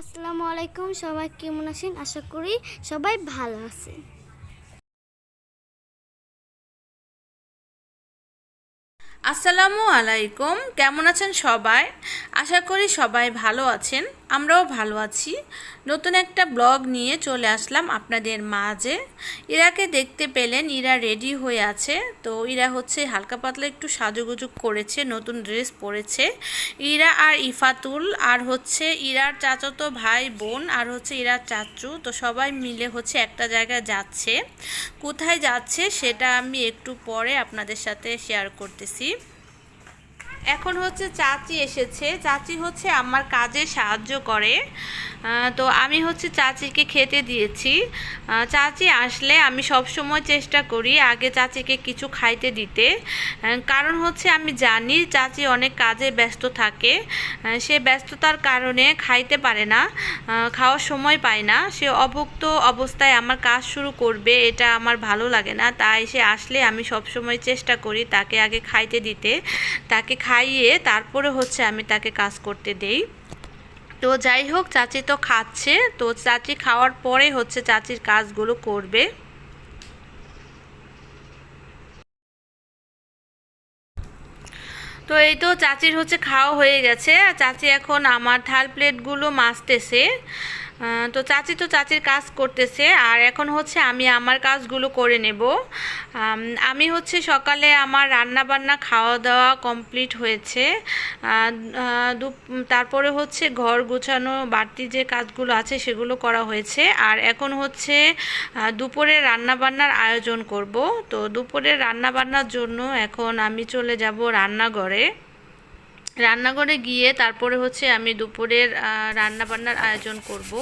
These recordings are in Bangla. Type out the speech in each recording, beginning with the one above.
আসসালামু আলাইকুম, সবাই কেমন আছেন? আশা করি সবাই ভালো আছেন। আসসালামু আলাইকুম, কেমন আছেন সবাই? আশা করি সবাই ভালো আছেন। আমরাও ভালো আছি। নতুন একটা ব্লগ নিয়ে চলে আসলাম আপনাদের মাঝে। ইরাকে দেখতে পেলেন, ইরা রেডি হয়ে আছে। তো ইরা হচ্ছে হালকা পাতলা একটু সাজুগুজু করেছে, নতুন ড্রেস পরেছে। ইরা আর ইফাতুল আর হচ্ছে ইরার চাচাতো ভাই বোন আর হচ্ছে ইরার চাচু। তো সবাই মিলে হচ্ছে একটা জায়গায় যাচ্ছে। কোথায় যাচ্ছে সেটা আমি একটু পরে আপনাদের সাথে শেয়ার করতেছি। এখন হচ্ছে চাচি এসেছে। চাচি হচ্ছে আমার কাজে সাহায্য করে। তো আমি হচ্ছে চাচিকে খেতে দিয়েছি। চাচি আসলে আমি সব সময় চেষ্টা করি আগে চাচিকে কিছু খাইতে দিতে। কারণ হচ্ছে আমি জানি চাচি অনেক কাজে ব্যস্ত থাকে। সে ব্যস্ততার কারণে খাইতে পারে না খাওয়ার সময় পায় না। সে অভুক্ত অবস্থায় আমার কাজ শুরু করবে, এটা আমার ভালো লাগে না। তাই সে আসলে আমি সব সময় চেষ্টা করি তাকে আগে খাইতে দিতে। তাকে খাইয়ে তারপরে হচ্ছে আমি তাকে কাজ করতে দেই। তো যাই হোক, চাচি তো খাচ্ছে। তো চাচি খাওয়ার পরে হচ্ছে চাচির কাজগুলো করবে। তো এই তো চাচির হচ্ছে খাওয়া হয়ে গেছে। আর চাচি এখন আমার থাল প্লেটগুলো মাজতেছে। তো চাচি তো চাচির কাজ করতেছে, আর এখন হচ্ছে আমি আমার কাজগুলো করে নেব। আমি হচ্ছে সকালে আমার রান্না বান্না খাওয়া দাওয়া কমপ্লিট হয়েছে তারপরে হচ্ছে ঘর গোছানো, বাড়তি যে কাজগুলো আছে সেগুলো করা হয়েছে। আর এখন হচ্ছে দুপুরে রান্না বান্নার আয়োজন করব। তো দুপুরে রান্না বান্নার জন্য এখন আমি চলে যাব রান্নাঘরে। রান্নাঘরে গিয়ে তারপরে হচ্ছে আমি দুপুরের রান্না বান্নার আয়োজন করব।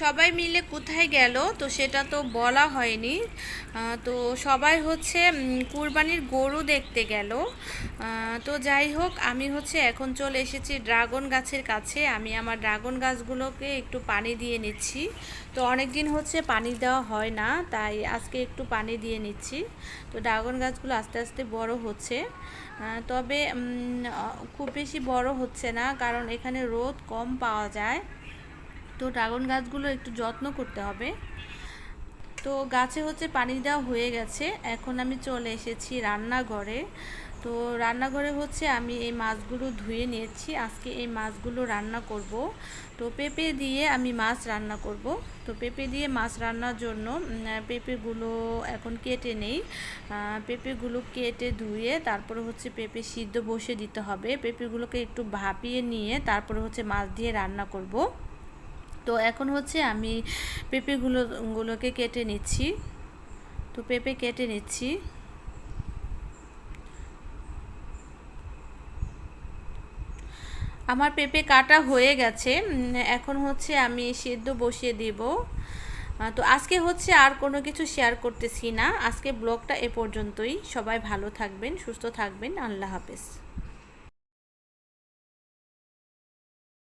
সবাই মিলে কোথায় গেল? তো সেটা তো বলা হয়নি। তো সবাই হচ্ছে কুরবানির গরু দেখতে গেল। তো যাই হোক, আমি হচ্ছে এখন চলে এসেছি ড্রাগন গাছের কাছে। আমি আমার ড্রাগন গাছগুলোকে একটু পানি দিয়ে নিচ্ছি। তো অনেক দিন হচ্ছে পানি দেওয়া হয় না, তাই আজকে একটু পানি দিয়ে নিচ্ছি। তো ড্রাগন গাছগুলো আস্তে আস্তে বড় হচ্ছে। তবে খুব বেশি বড় হচ্ছে না, কারণ এখানে রোদ কম পাওয়া যায়। তো ড্রাগন গাছগুলো একটু যত্ন করতে হবে। তো গাছে হচ্ছে পানি দেওয়া হয়ে গেছে। এখন আমি চলে এসেছি রান্নাঘরে। তো রান্নাঘরে হচ্ছে আমি এই মাছগুলো ধুয়ে নিয়েছি। আজকে এই মাছগুলো রান্না করব। তো পেঁপে দিয়ে আমি মাছ রান্না করব। তো পেঁপে দিয়ে মাছ রান্নার জন্য পেঁপেগুলো এখন কেটে নেই। পেঁপেগুলো কেটে ধুয়ে তারপরে হচ্ছে পেঁপে সিদ্ধ বসে দিতে হবে। পেঁপেগুলোকে একটু ভাপিয়ে নিয়ে তারপরে হচ্ছে মাছ দিয়ে রান্না করব। তো এখন হচ্ছে আমি পেঁপেগুলো, গুলোকে কেটে নিচ্ছি। তো পেঁপে কেটে নিচ্ছি। আমার পেঁপে কাটা হয়ে গেছে। এখন হচ্ছে আমি সেদ্ধ বসিয়ে দিব। তো আজকে হচ্ছে আর কোনো কিছু শেয়ার করতেছি না। আজকে ব্লগটা এ পর্যন্তই। সবাই ভালো থাকবেন, সুস্থ থাকবেন। আল্লাহ হাফেজ।